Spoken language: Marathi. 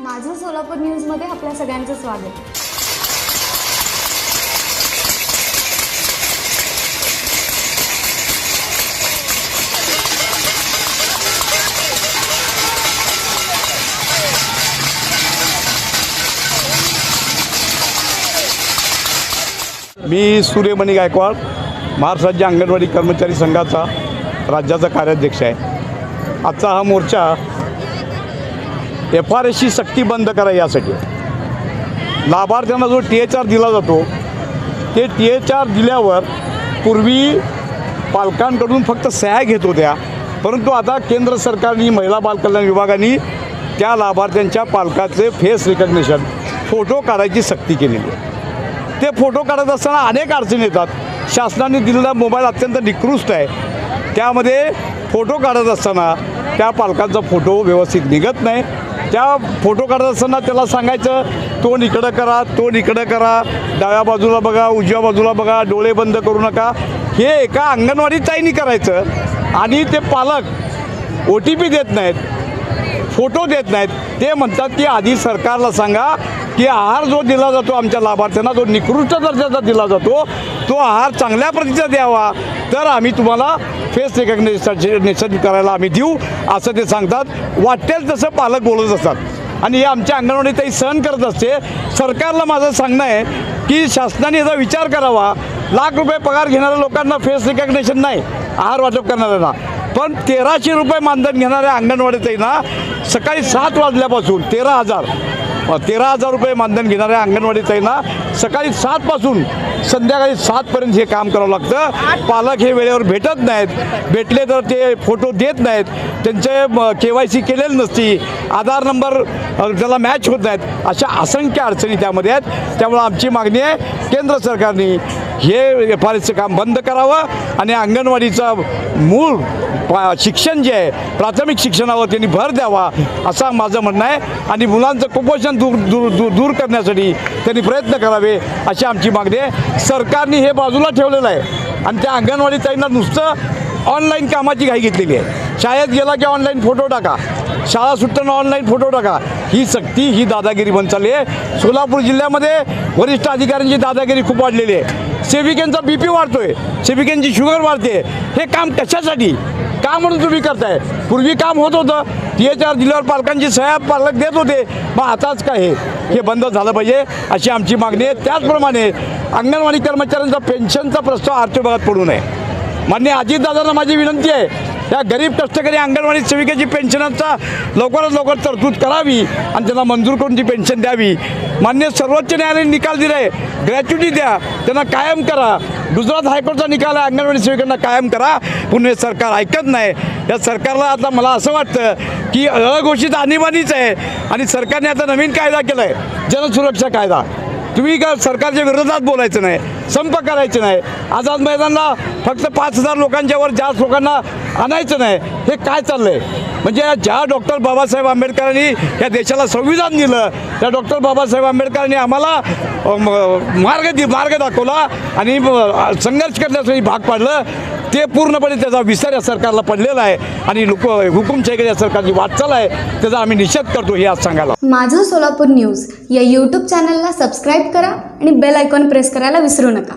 माझं सोलापूर न्यूजमध्ये आपल्या सगळ्यांचं स्वागत. मी सूर्यमणी गायकवाड महाराष्ट्र राज्य अंगणवाडी कर्मचारी संघाचा राज्याचा कार्याध्यक्ष आहे. आजचा हा मोर्चा एफ आर एसची सक्ती बंद करा यासाठी. लाभार्थ्यांना जो टी एच आर दिला जातो ते टी एच आर दिल्यावर पूर्वी पालकांकडून फक्त सह्या घेत होत्या परंतु आता केंद्र सरकारने महिला बालकल्याण विभागाने त्या लाभार्थ्यांच्या पालकाचे फेस रिकग्नेशन फोटो काढायची सक्ती केलेली आहे. ते फोटो काढत असताना अनेक अडचणी येतात. शासनाने दिलेला मोबाईल अत्यंत निकृष्ट आहे. त्यामध्ये फोटो काढत असताना त्या पालकांचा फोटो व्यवस्थित निघत नाही. त्या फोटो काढत असताना त्याला सांगायचं तोंड इकडं करा तोंड इकडं करा डाव्या बाजूला बघा उजव्या बाजूला बघा डोळे बंद करू नका. हे एका अंगणवाडी ताईनी करायचं आणि ते पालक ओ टी पी देत नाहीत फोटो देत नाहीत. ते म्हणतात की आधी सरकारला सांगा की आहार जो दिला जातो आमच्या लाभार्थ्यांना जो निकृष्ट दर्जाचा दिला जातो. तो आहार चांगल्या प्रतीचा द्यावा. तर आम्ही तुम्हाला फेस रेकग्नेशन करायला आम्ही देऊ असं ते सांगतात. वाटेल तसं पालक बोलत असतात. आणि हे आमच्या अंगणवाडी ताई सहन करत असते. सरकारला माझं सांगणं आहे की शासनाने याचा विचार करावा. लाख रुपये पगार घेणाऱ्या लोकांना फेस रिकग्नेशन नाही आहार वाटप करणाऱ्यांना. पण तेराशे रुपये मानधन घेणाऱ्या अंगणवाडीतही ना सकाळी सात वाजल्यापासून तेरा हजार. तेरा हजार रुपये मानधन घेणाऱ्या अंगणवाडी ना सकाळी सातपासून संध्याकाळी सातपर्यंत हे काम करावं लागतं. पालक हे वेळेवर भेटत नाहीत. भेटले तर ते फोटो देत नाहीत. त्यांचे के वाय सी केलेली नसती. आधार नंबर त्याला मॅच होत नाहीत. अशा असंख्य अडचणी त्यामध्ये आहेत. त्यामुळं आमची मागणी आहे केंद्र सरकारने हे फारसं काम बंद करावं आणि अंगणवाडीचं मूळ पा शिक्षण जे आहे प्राथमिक शिक्षणावर त्यांनी भर द्यावा असा माझं म्हणणं आहे. आणि मुलांचं कुपोषण दूर दूर दूर दूर करण्यासाठी त्यांनी प्रयत्न करावे अशी आमची मागणी आहे. सरकारने हे बाजूला ठेवलेलं आहे. आणि त्या अंगणवाडी ताईंना नुसतं ऑनलाईन कामाची घाई घेतलेली आहे. शाळेत गेला की ऑनलाईन फोटो टाका. शाळा सुटताना ऑनलाईन फोटो टाका. ही सक्ती ही दादागिरी बंद चालली आहे. सोलापूर जिल्ह्यामध्ये वरिष्ठ अधिकाऱ्यांची दादागिरी खूप वाढलेली आहे. सेविकेंचा बी पी वाढतोय सेविकेनची शुगर वाढते. हे काम कशासाठी? का म्हणून तुम्ही करताय? पूर्वी काम होत होतं. टी एच आर दिल्यावर पालकांची सह्या पालक देत होते. मग आताच काय हे? हे बंद झालं पाहिजे अशी आमची मागणी आहे. त्याचप्रमाणे अंगणवाडी कर्मचाऱ्यांचा पेन्शनचा प्रस्ताव आर्थिक भागात पडू नये. मान्य अजितदादांना माझी विनंती आहे या गरीब कष्टकरी अंगणवाडी सेविकेची पेन्शनचा लवकरात लवकर तरतूद करावी आणि त्यांना मंजूर करून ती पेन्शन द्यावी. मान्य सर्वोच्च न्यायालयाने निकाल दिलाय ग्रॅच्युटी द्या. त्यांना कायम करा. गुजरात हायकोर्टचा निकाल आहे. अंगणवाडी सेविकांना कायम करा. पण हे सरकार ऐकत नाही. या सरकारला आता मला असं वाटतं की अघोषित आणीबाणीच आहे. आणि सरकारने आता नवीन कायदा केला आहे जनसुरक्षा कायदा. तुम्ही का सरकारच्या विरोधात बोलायचं नाही? संप करायचं नाही. आझाद मैदानला फक्त पाच हजार लोकांच्यावर जास्त लोकांना आणायचं नाही. हे काय चाललंय? म्हणजे ज्या डॉक्टर बाबासाहेब आंबेडकरांनी या देशाला संविधान दिलं त्या डॉक्टर बाबासाहेब आंबेडकरांनी आम्हाला मार्ग दि मार्ग दाखवला आणि संघर्ष करण्यासाठी भाग पाडलं. ते पूर्णपणे त्याचा विसर या सरकारला पडलेला आहे आणि लोक हुकुमशाहीकडे या सरकारची वाटचाल आहे त्याचा आम्ही निषेध करतो हे आज सांगायला. माझं सोलापूर न्यूज या यूट्यूब चॅनलला सबस्क्राईब करा आणि बेल आयकॉन प्रेस करायला विसरू नका.